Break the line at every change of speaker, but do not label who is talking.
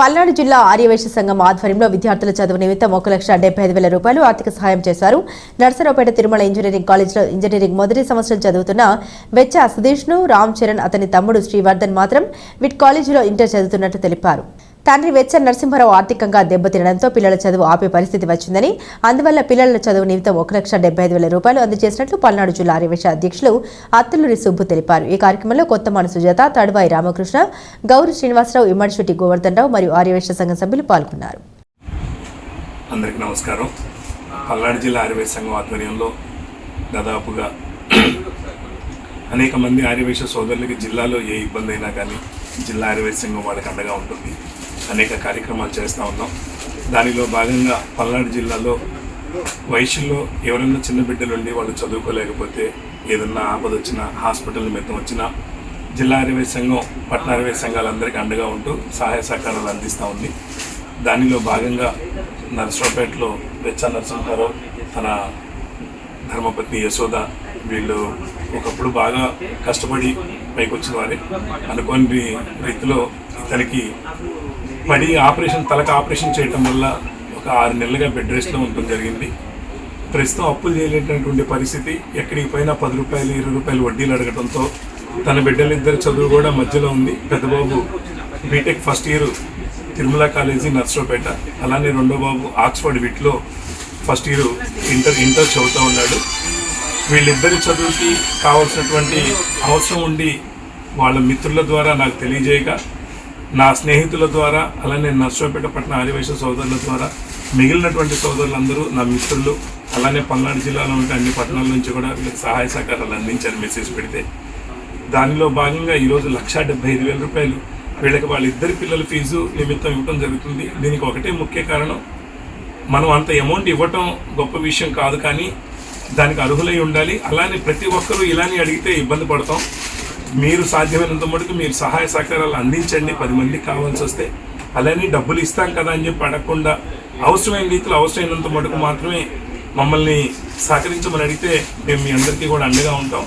పల్నాడు జిల్లా ఆర్యవైశ్య సంఘం ఆధ్వర్యంలో విద్యార్థుల చదువు నిమిత్తం ఒక లక్ష డెబ్బై ఐదు వేల రూపాయలు ఆర్థిక సహాయం చేశారు. నర్సరావుపేట తిరుమల ఇంజనీరింగ్ కాలేజ్లో ఇంజనీరింగ్ మొదటి సంవత్సరం చదువుతున్న వెచ్చ సుధీష్ను రామ్ చరణ్ అతని తమ్ముడు శ్రీవర్ధన్ మాత్రం విట్ కాలేజీలో ఇంటర్ చదువుతున్నట్టు తెలిపారు. తండ్రి వెచ్చ నరసింహారావు ఆర్థికంగా దెబ్బతినడంతో పిల్లల చదువు ఆపే పరిస్థితి వచ్చిందని అందువల్ల పిల్లల చదువు నిమిత్తం ఒక లక్ష డెబ్బై ఐదు వేల రూపాయలు అందజేసినట్లు పల్నాడు జిల్లా ఆర్యవేశ అధ్యక్షులు అత్తులూరి సుబ్బు తెలిపారు. ఈ కార్యక్రమంలో కొత్తమాన సుజాత తడువాయి రామకృష్ణ గౌరి శ్రీనివాసరావు ఇమ్మడిశెట్టి గోవర్ధన్ రావు మరియు ఆర్యవేశ సంఘం సభ్యులు పాల్గొన్నారు.
అందరికీ నమస్కారం. పల్నాడు జిల్లా ఆర్యవేశ సంఘం ఆధ్వర్యంలో దాదాపుగా అనేక మంది ఆర్యవేశ సోదరులకి జిల్లాలో ఏ ఇబ్బంది అయినా కానీ జిల్లా ఆర్యవేశ సంఘం వాళ్ళకి అండగా ఉంటుంది. అనేక కార్యక్రమాలు చేస్తూ ఉన్నాం. దానిలో భాగంగా పల్నాడు జిల్లాలో వయసులో ఎవరైనా చిన్న బిడ్డలు ఉండి వాళ్ళు చదువుకోలేకపోతే ఏదన్నా ఆపద వచ్చినా హాస్పిటల్ నిమిత్తం వచ్చినా జిల్లా అరవై సంఘం పట్టణ అరవై సంఘాలందరికీ అండగా ఉంటూ సహాయ సహకారాలు అందిస్తూ ఉంది. దానిలో భాగంగా నరసరావుపేటలో వెచ్చ నరసింహారావు తన ధర్మపత్ని యశోద వీళ్ళు ఒకప్పుడు బాగా కష్టపడి పైకి వచ్చిన వారే. అనుకోని రీతిలో ఇతనికి పడి ఆపరేషన్ తలకు ఆపరేషన్ చేయటం వల్ల ఒక ఆరు నెలలుగా బెడ్ రెస్ట్లో ఉండటం జరిగింది. ప్రస్తుతం అప్పులు చేయలేటటువంటి పరిస్థితి. ఎక్కడికి పోయినా పది రూపాయలు ఇరవై రూపాయలు వడ్డీలు అడగడంతో తన బిడ్డలిద్దరి చదువు కూడా మధ్యలో ఉంది. పెద్దబాబు BTech first year Tirumala college Narasaraopet. అలానే రెండో బాబు ఆక్స్ఫర్డ్ విట్లో ఫస్ట్ ఇయర్ ఇంటర్ ఇంటర్ చదువుతూ ఉన్నాడు. వీళ్ళిద్దరి చదువుకి కావాల్సినటువంటి అవసరం ఉండి వాళ్ళ మిత్రుల ద్వారా నాకు తెలియజేయగా నా స్నేహితుల ద్వారా అలానే నర్సోపేట పట్టణ ఆదివేశ సోదరుల ద్వారా మిగిలినటువంటి సోదరులందరూ నా మిత్రులు అలానే పల్నాడు జిల్లాలో ఉంటే అన్ని పట్టణాల నుంచి కూడా వీళ్ళకి సహాయ సహకారాలు అందించారు మెసేజ్ పెడితే. దానిలో భాగంగా ఈరోజు లక్ష డెబ్బై ఐదు వేల రూపాయలు వీళ్ళకి వాళ్ళిద్దరి పిల్లల ఫీజు నిమిత్తం ఇవ్వడం జరుగుతుంది. దీనికి ఒకటే ముఖ్య కారణం మనం అంత అమౌంట్ ఇవ్వటం గొప్ప విషయం కాదు కానీ దానికి అర్హులై ఉండాలి. అలానే ప్రతి ఒక్కరూ ఇలానే అడిగితే ఇబ్బంది పడతాం. మీరు సాధ్యమైనంత మటుకు మీరు సహాయ సహకారాలు అందించండి. పది మందికి కావాల్సి వస్తే అలానే డబ్బులు ఇస్తాం కదా అని చెప్పి అడగకుండా అవసరమైన రీతిలో అవసరమైనంత మటుకు మాత్రమే మమ్మల్ని సహకరించమని అడిగితే మేము మీ అందరికీ కూడా అండగా ఉంటాం.